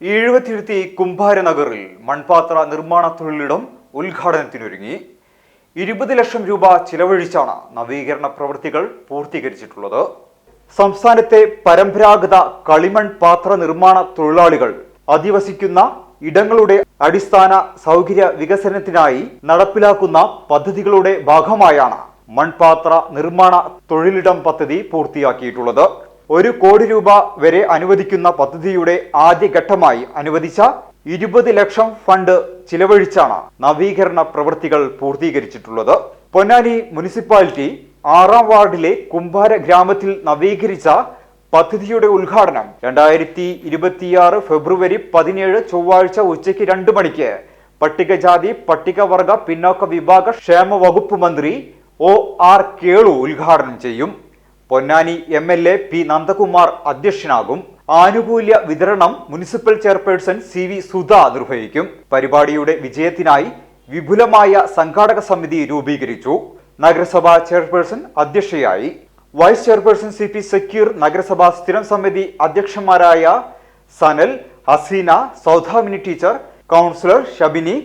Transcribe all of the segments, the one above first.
ഈഴുവത്തിരുത്തി കുംഭാരനഗറിൽ മൺപാത്ര നിർമ്മാണ തൊഴിലിടം ഉദ്ഘാടനത്തിനൊരുങ്ങി. ഇരുപത് ലക്ഷം രൂപ ചിലവഴിച്ചാണ് നവീകരണ പ്രവൃത്തികൾ പൂർത്തീകരിച്ചിട്ടുള്ളത്. സംസ്ഥാനത്തെ പരമ്പരാഗത കളിമൺ പാത്ര നിർമ്മാണ തൊഴിലാളികൾ അധിവസിക്കുന്ന ഇടങ്ങളുടെ അടിസ്ഥാന സൗകര്യ വികസനത്തിനായി നടപ്പിലാക്കുന്ന പദ്ധതികളുടെ ഭാഗമായാണ് മൺപാത്ര നിർമ്മാണ തൊഴിലിടം പദ്ധതി പൂർത്തിയാക്കിയിട്ടുള്ളത്. ഒരു കോടി രൂപ വരെ അനുവദിക്കുന്ന പദ്ധതിയുടെ ആദ്യഘട്ടമായി അനുവദിച്ച ഇരുപത് ലക്ഷം ഫണ്ട് ചിലവഴിച്ചാണ് നവീകരണ പ്രവൃത്തികൾ പൂർത്തീകരിച്ചിട്ടുള്ളത്. പൊന്നാനി മുനിസിപ്പാലിറ്റി ആറാം വാർഡിലെ കുംഭാര ഗ്രാമത്തിൽ നവീകരിച്ച പദ്ധതിയുടെ ഉദ്ഘാടനം രണ്ടായിരത്തി ഇരുപത്തിയാറ് ഫെബ്രുവരി പതിനേഴ് ചൊവ്വാഴ്ച ഉച്ചയ്ക്ക് രണ്ട് മണിക്ക് പട്ടികജാതി പട്ടികവർഗ പിന്നോക്ക വിഭാഗ ക്ഷേമ വകുപ്പ് മന്ത്രി ഒ ആർ കേളു ഉദ്ഘാടനം ചെയ്യും. Ponnani M L A P Nandakumar അധ്യക്ഷനാകും. ആനുകൂല്യ വിതരണം municipal chairperson C V Sudha നിർവഹിക്കും. പരിപാടിയുടെ വിജയത്തിനായി വിപുലമായ സംഘാടക സമിതി രൂപീകരിച്ചു. നഗരസഭാ ചെയർപേഴ്സൺ അധ്യക്ഷയായി. Vice chairperson C P Zakir നഗരസഭാ സ്ഥിരം സമിതി അധ്യക്ഷന്മാരായ Sanal Haseena Saudamini teacher councillor Shabini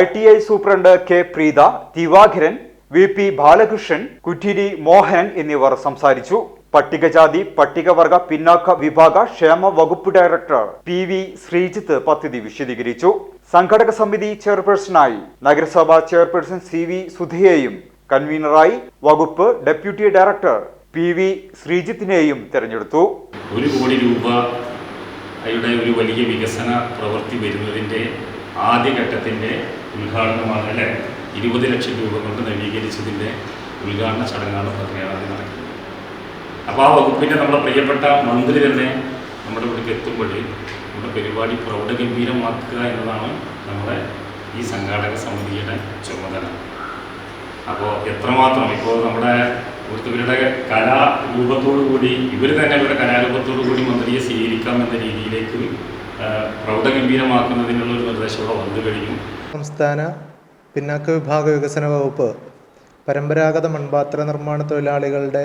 I T I superintendent K Preetha Divakaran V P Balakrishnan Kuttiri Mohanan എന്നിവർ സംസാരിച്ചു. പട്ടികജാതി പട്ടികവർഗ പിന്നാക്ക വിഭാഗ ക്ഷേമ വകുപ്പ് ഡയറക്ടർ പി വി ശ്രീജിത്ത് പദ്ധതി വിശദീകരിച്ചു. സംഘടക സമിതി ചെയർപേഴ്സണായി നഗരസഭാ ചെയർപേഴ്സൺ സി വി സുധയെയും കൺവീനറായി വകുപ്പ് ഡെപ്യൂട്ടി ഡയറക്ടർ പി വി ശ്രീജിത്തിനെയും തെരഞ്ഞെടുത്തു. ഒരു കോടി രൂപ അയുടെ ഒരു വലിയ വികസന പ്രവൃത്തി വരുന്നതിന്റെ ആദ്യഘട്ടത്തിന്റെ ഉദ്ഘാടനമാണ് അല്ലേ? ഇരുപത് ലക്ഷം രൂപ കൊണ്ട് നവീകരിച്ചതിന്റെ ഉദ്ഘാടന ചടങ്ങാണ് പതിനേഴാം നടക്കുന്നത്. അപ്പോൾ ആ വകുപ്പിന്റെ നമ്മുടെ പ്രിയപ്പെട്ട മന്ത്രി തന്നെ നമ്മുടെ ഇവിടേക്ക് എത്തുമ്പോൾ നമ്മുടെ പരിപാടി പ്രൗഢഗംഭീരമാക്കുക എന്നതാണ് നമ്മുടെ ഈ സംഘാടക സമിതിയുടെ ചുമതല. അപ്പോൾ എത്രമാത്രം ഇപ്പോൾ നമ്മുടെ ഇവരുടെ കലാരൂപത്തോടു കൂടി ഇവർ തന്നെ ഇവരുടെ കലാരൂപത്തോടു കൂടി മന്ത്രിയെ സ്വീകരിക്കാം എന്ന രീതിയിലേക്ക് പ്രൗഢഗംഭീരമാക്കുന്നതിനുള്ള ഒരു നിർദ്ദേശം ഇവിടെ വന്നു കഴിഞ്ഞു. സംസ്ഥാന പിന്നാക്ക വിഭാഗ വികസന വകുപ്പ് പരമ്പരാഗത മൺപാത്ര നിർമ്മാണ തൊഴിലാളികളുടെ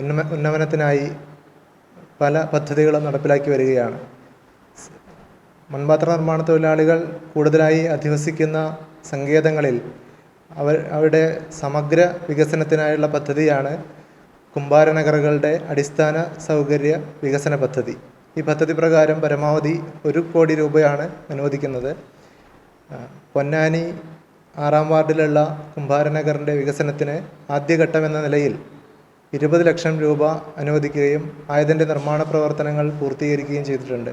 ഉന്നമ ഉന്നമനത്തിനായി പല പദ്ധതികളും നടപ്പിലാക്കി വരികയാണ്. മൺപാത്ര നിർമ്മാണ തൊഴിലാളികൾ കൂടുതലായി അധിവസിക്കുന്ന സങ്കേതങ്ങളിൽ അവർ അവരുടെ സമഗ്ര വികസനത്തിനായുള്ള പദ്ധതിയാണ് കുംഭാരനഗറുകളുടെ അടിസ്ഥാന സൗകര്യ വികസന പദ്ധതി. ഈ പദ്ധതി പ്രകാരം പരമാവധി ഒരു കോടി രൂപയാണ് അനുവദിക്കുന്നത്. പൊന്നാനി ആറാം വാർഡിലുള്ള കുംഭാരനഗറിന്റെ വികസനത്തിന് ആദ്യഘട്ടമെന്ന നിലയിൽ ഇരുപത് ലക്ഷം രൂപ അനുവദിക്കുകയും ആയതിന്റെ നിർമ്മാണ പ്രവർത്തനങ്ങൾ പൂർത്തീകരിക്കുകയും ചെയ്തിട്ടുണ്ട്.